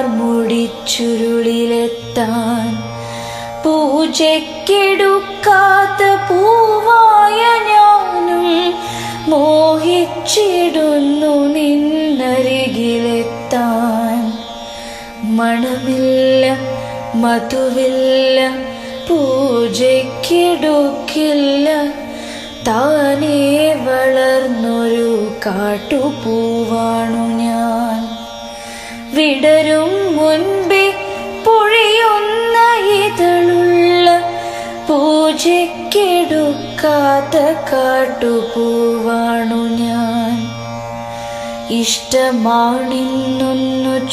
വാർമുടിച്ചുരുളിലെത്താൻ പൂജയ്ക്കെടുക്കാത്ത പൂവായ ഞാനും മോഹിച്ചിടുന്നു നിന്നരികിലെത്താൻ. മണമില്ല മധുവില്ല പൂജക്കെടുക്കില്ല താനേ വളർന്നൊരു കാട്ടുപൂവാണു ഞാൻ വിടരും മുൻപേ പൊഴിയുന്ന ഇതളുള്ള പൂജയ്ക്കെടുക്കാത്ത കാട്ടുപൂവാണു ഞാൻ. ഇഷ്ടമാണിന്നൊന്നു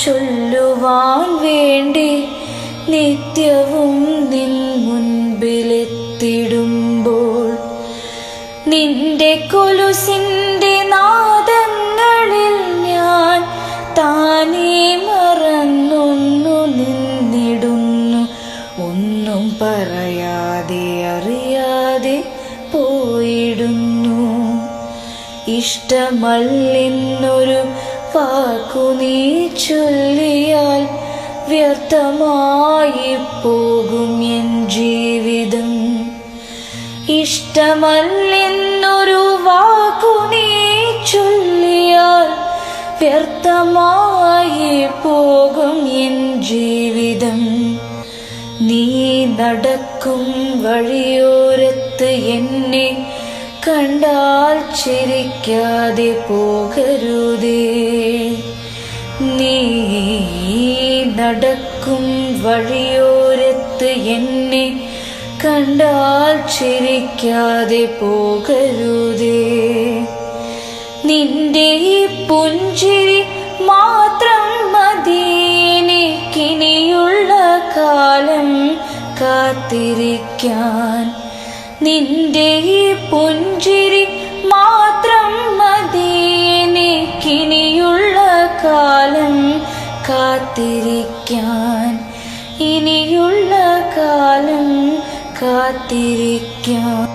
ചൊല്ലുവാൻ വേണ്ടി നിത്യവും നിൻ മുൻപിലെത്തിടുമ്പോൾ നിന്റെ കൊലുസിന്റെ പോയിടുന്നു ഇഷ്ടമല്ലെന്നൊരു വാക്കു നീ ചൊല്ലിയാൽ വ്യർത്ഥമായി പോകും എൻ ജീവിതം. ഇഷ്ടമല്ലെന്നൊരു വാക്കു നീ ചൊല്ലിയാൽ വ്യർത്ഥമായി പോകും എൻ ജീവിതം. നീ നടക്കും വഴിയോരത്ത് എന്നെ കണ്ടാൽ ചിരിക്കാതെ പോകരുതേ. നീ നടക്കും വഴിയോരത്ത് എന്നെ കണ്ടാൽ ചിരിക്കാതെ പോകരുതേ. നിന്റെ പുഞ്ചിരി മാത്രം മതി എനിക്കിനിയുള്ള കാലം കാത്തിരിക്കാൻ. നിന്റെ പുഞ്ചിരി മാത്രം മതി എനിക്കിനിയുള്ള കാലം കാത്തിരിക്കാൻ. ഇനിയുള്ള കാലം കാത്തിരിക്കാൻ.